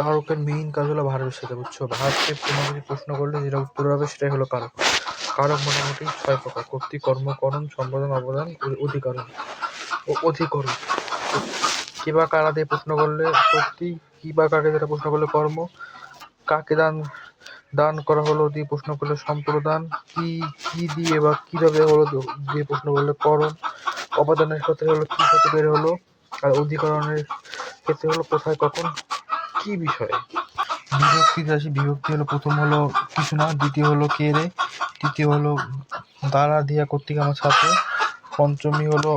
কারকের main কাজ হলো ভার্বের সাথে বুঝছ? ভারতকে কোনো কিছু প্রশ্ন করলে যেটা উত্তর হবে সেটাই হলো কারক। কারক মোটামুটি ছয় প্রকার, কর্তৃ, কর্ম, করণ সম্পাদন অবদান অধিকরণ ও অধিকরণ। কি বা কারা দিয়ে প্রশ্ন করলে কর্তৃ, কি বা কাকে যেটা প্রশ্ন করলে কর্ম, কাকে দান দান করা হলো দিয়ে প্রশ্ন করলে সম্প্রদান, কি কি দিয়ে বা কীভাবে হলো দিয়ে প্রশ্ন করলে করণ, অবদানের ক্ষেত্রে হলো কি হতে বের হলো, আর অধিকরণের ক্ষেত্রে হলো কোথায় কখন কি বিষয়ে? বিভক্তিতে আসি বিভক্তি হলো প্রথম হলো কিছু না, দ্বিতীয় হলো কে রে? তৃতীয় হলো দ্বারা দিয়া কর্তৃক আমার ছাত্র পঞ্চমী হলো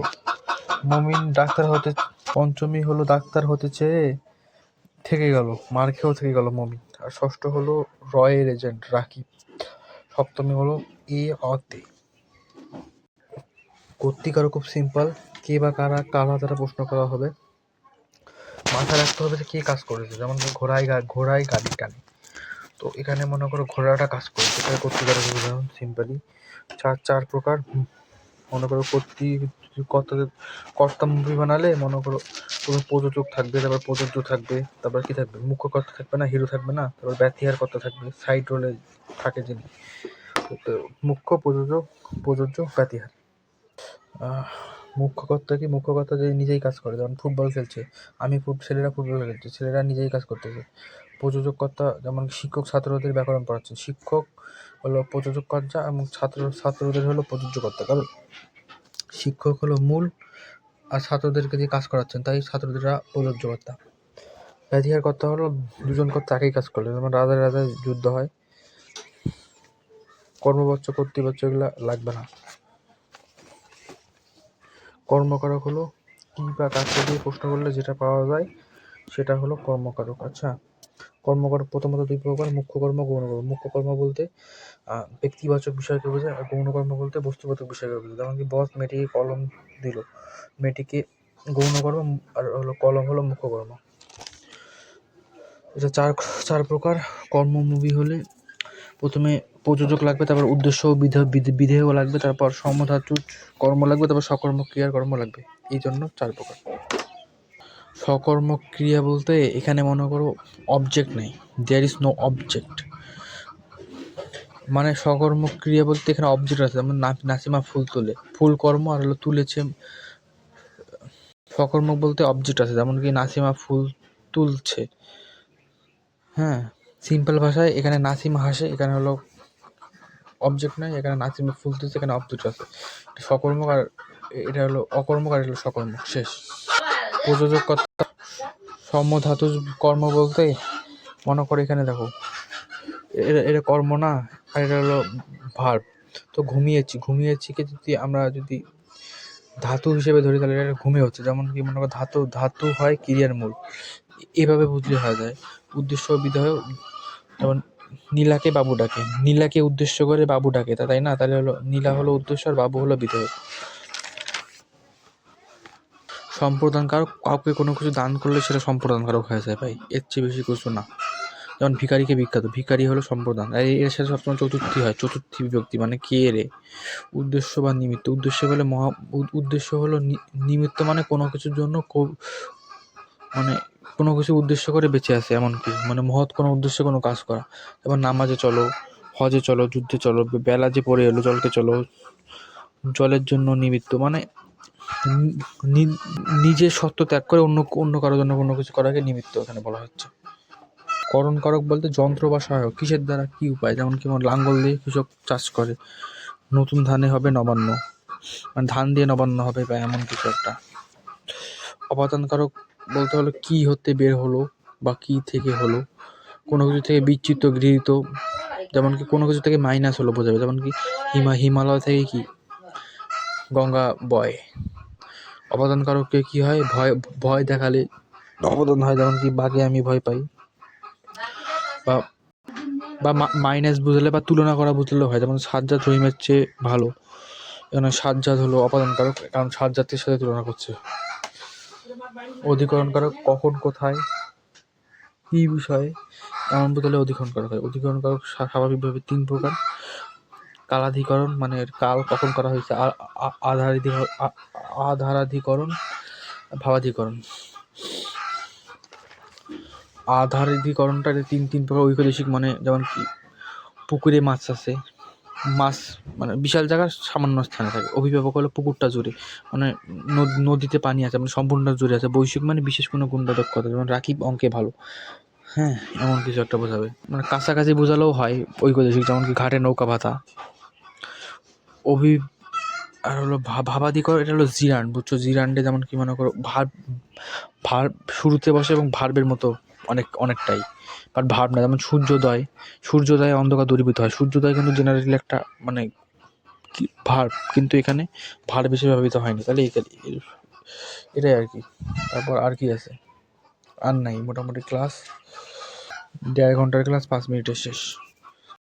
মমিন ডাক্তার হতে, পঞ্চমী হলো ডাক্তার হতে চেয়ে থেকে গেল, মার খেয়েও থেকে গেল মমিন। আর ষষ্ঠ হলো রয়ের এজেন্ট রাকিব। সপ্তমী হলো এ অতে কর্তৃক আরও খুব সিম্পল কে বা কারা কারা দ্বারা প্রশ্ন করা হবে? মাথায় রাখতে হবে যে কে কাজ করেছে। যেমন ঘোড়ায় ঘোড়ায় গাড়ি টানে। তো এখানে মনে করো ঘোড়াটা কাজ করেছে। এটা করতে আরও উদাহরণ সিম্পলি চার চার প্রকার মনে করো কর্তৃ কর্তা কর্তা মুভি বানালে মনে করো কোনো প্রযোজক থাকবে তারপর প্রযোজ্য থাকবে তারপর কি থাকবে? মুখ্য কর্তা থাকবে না হিরো থাকবে না তারপর ব্যতিহার কর্তা থাকবে সাইড রোলে থাকে যিনি। মুখ্য প্রযোজক প্রযোজ্য ব্যতিহার। আহ, মুখ্য কর্তা কি? মুখ্য কর্তা যে নিজেই কাজ করে, যেমন ফুটবল খেলছে। আমি ফুট, ছেলেরা ফুটবল খেলছে, ছেলেরা নিজেই কাজ করতেছে। প্রযোজক কর্তা যেমন শিক্ষক ছাত্রদের ব্যাকরণ পড়াচ্ছে শিক্ষক হলো প্রযোজক কর্তা এবং ছাত্র, ছাত্রদের হলো প্রযোজ্য কর্তা কারণ শিক্ষক হলো মূল আর ছাত্রদেরকে দিয়ে কাজ করাচ্ছেন, তাই ছাত্রদেররা প্রযোজ্য কর্তা কর্তা হলো দুজন কর্তা একই কাজ করলে, যেমন রাজায় রাজায় যুদ্ধ হয়। কর্মবচ্চ কর্তৃপক্ষ, এগুলা লাগবে না। কর্মকারক হলো কি বা কাকে দিয়ে প্রশ্ন করলে যেটা পাওয়া যায়, সেটা হলো কর্মকারক। আচ্ছা কর্মকারক প্রথমত দুই প্রকার, মুখ্য কর্ম, গৌণ কর্ম। মুখ্য কর্ম বলতে ব্যক্তিবাচক বিষয়কে বোঝায় আর গৌণ কর্ম বলতে বস্তুবাচক বিষয়কে বোঝায়। যেমন কি বস মেয়েটিকে কলম দিল, মেয়েটিকে গৌণ কর্ম আর হলো কলম হলো মুখ্য কর্ম। এটা চার চার প্রকার কর্ম মুভি হলে প্রথমে প্রযোজক লাগবে, তারপর উদ্দেশ্য বিধেয় লাগবে, তারপর সমধাতু কর্ম লাগবে, তারপর সকর্ম ক্রিয়ার কর্ম লাগবে। এই জন্য চার প্রকার। সকর্ম ক্রিয়া বলতে এখানে মনে করো অবজেক্ট নেই। দেয়ার ইজ নো অবজেক্ট মানে সকর্ম ক্রিয়া বলতে এখানে অবজেক্ট আছে, যেমন নাসিমা ফুল তোলে। ফুল কর্ম আর হলো তুলেছে, সকর্ম বলতে অবজেক্ট আছে, যেমন কি নাসিমা ফুল তুলছে। হ্যাঁ সিম্পল ভাষায় এখানে নাসিমা হাসে, এখানে হলো অবজেক্ট নাই, এখানে নাসিমা ফুল তুলছে এখানে অবজেক্ট আছে। সকর্মক আর এটা হলো অকর্মক আর হলো সকর্মক, শেষ। প্রযোজক কর্তা সমধাতু কর্ম বলতে, মনে করো এখানে দেখো, এটা এটা কর্ম না, আর এটা হলো ভার্ব তো ঘুমিয়েছি ঘুমিয়েছিকে যদি আমরা যদি ধাতু হিসেবে ধরি, তাহলে এটা ঘুমিয়ে হচ্ছে। যেমন কি মনে করো, ধাতু ধাতু হয় ক্রিয়ার মূল। এভাবে বুঝলে হয়ে যায়। উদ্দেশ্য ও বিধেয়, যেমন নীলাকে বাবু ডাকে। নীলাকে উদ্দেশ্য করে বাবু ডাকে, তা তাই না? তাহলে হলো, নীলা হলো উদ্দেশ্য আর বাবু হলো বিধেয়। সম্প্রদানকারক কাউকে কোনো কিছু দান করলে সেটা সম্প্রদান কারক হয়ে যায় ভাই। এর চেয়ে বেশি কিছু না। যেমন ভিখারিকে বিখ্যাত। ভিখারি হলো সম্প্রদান। আর এর সাথে সবসময় চতুর্থী হয়, চতুর্থী বিভক্তি। মানে কে রে? উদ্দেশ্য বা নিমিত্ত। উদ্দেশ্য বলে মহা, উদ্দেশ্য হলো নিমিত্ত মানে কোনো কিছুর জন্য মানে কোনো কিছু উদ্দেশ্য করে বেঁচে আছে এমন কি মানে মহৎ কোনো উদ্দেশ্যে, কোনো কাজ করা। যেমন নামাজে চলো, হজে চলো, যুদ্ধে চলো, বেলা যে পড়ে এলো, জলকে চলো, জলের জন্য নিমিত্ত। মানে নি- নি- নিজের সত্য ত্যাগ করে অন্য অন্য কারোর জন্য কোনো কিছু করাকে নিমিত্ত এখানে বলা হচ্ছে। করণ কারক বলতে যন্ত্র বা সহায়ক। কিসের দ্বারা? কি উপায়? যেমন কি লাঙ্গল দিয়ে কৃষক চাষ করে। নতুন ধানে হবে নবান্ন। মানে ধান দিয়ে নবান্ন হবে বা এমন কিছু একটা। অপাদান কারক বলতে হলো কি হতে বের হলো বা কি থেকে হলো। কোনো কিছু থেকে বিচ্যুত, গৃহীত, যেমন কি কোনো কিছু থেকে মাইনাস হলো বোঝাবে যেমন কি হিমা, হিমালয় থেকে কি? গঙ্গা, বয়। অপাদান কারককে কি হয়? ভয় ভয় দেখালে অবদান হয়। যেমন কি বাঘে আমি ভয় পাই। বা বা মাইনাস বুঝলে বা তুলনা করা বুঝলেও হয়। যেমন সাজ্জাদ রহিমের চেয়ে ভালো। এখানে সাজ্জাদ হলো অপাদান কারক কারণ সাজ্জাদের সাথে তুলনা করছে। অধিকরণ কারক কখন, কোথায়, কি বিষয়ে, এমন বোঝালে অধিকরণ করা হয়। অধিকরণ কারক স্বা- স্বাভাবিকভাবে তিন প্রকার। কালাধিকরণ মানে কাল কখন করা হয়েছে আধারাধিকরণ, ভাবাধিকরণ। আধারিকরণটা তিন তিন প্রকার ঐকদেশিক মানে যেমন কি, পুকুরে মাছ আছে মাছ মানে বিশাল জায়গার সামান্য স্থানে থাকে। অভিভাবক হলো পুকুরটা জুড়ে। মানে নদ- নদীতে পানি আছে মানে সম্পূর্ণ জুড়ে আছে। বৈশ্বিক মানে বিশেষ কোনো গুণটা দক্ষতা যেমন রাকিব অঙ্কে ভালো। হ্যাঁ এমন কিছু একটা বোঝাবে। মানে কাছাকাছি বোঝালেও হয় ঐকদেশিক যেমন কি ঘাটে নৌকা ভাতা। অভি, আর হলো ভাবাদিকর এটা হলো জিরান, বুঝছ? জিরান্ডে যেমন কি মনে করো, ভার ভার, শুরুতে বসে এবং ভার্বের মতো অনেক, অনেকটাই। বাট ভাবনা, যেমন সূর্যোদয় সূর্যোদয় অন্ধকার দূরীভূত হয়। সূর্যোদয় কিন্তু জেনারেলি একটা মানে কি ভার্ব কিন্তু এখানে ভার্ব হিসেবে ব্যবহৃত হয়নি। তাহলে এটাই আর কি। তারপর আর কি আছে? আর নাই। মোটামুটি ক্লাস দেড় ঘণ্টার ক্লাস পাঁচ মিনিটের শেষ।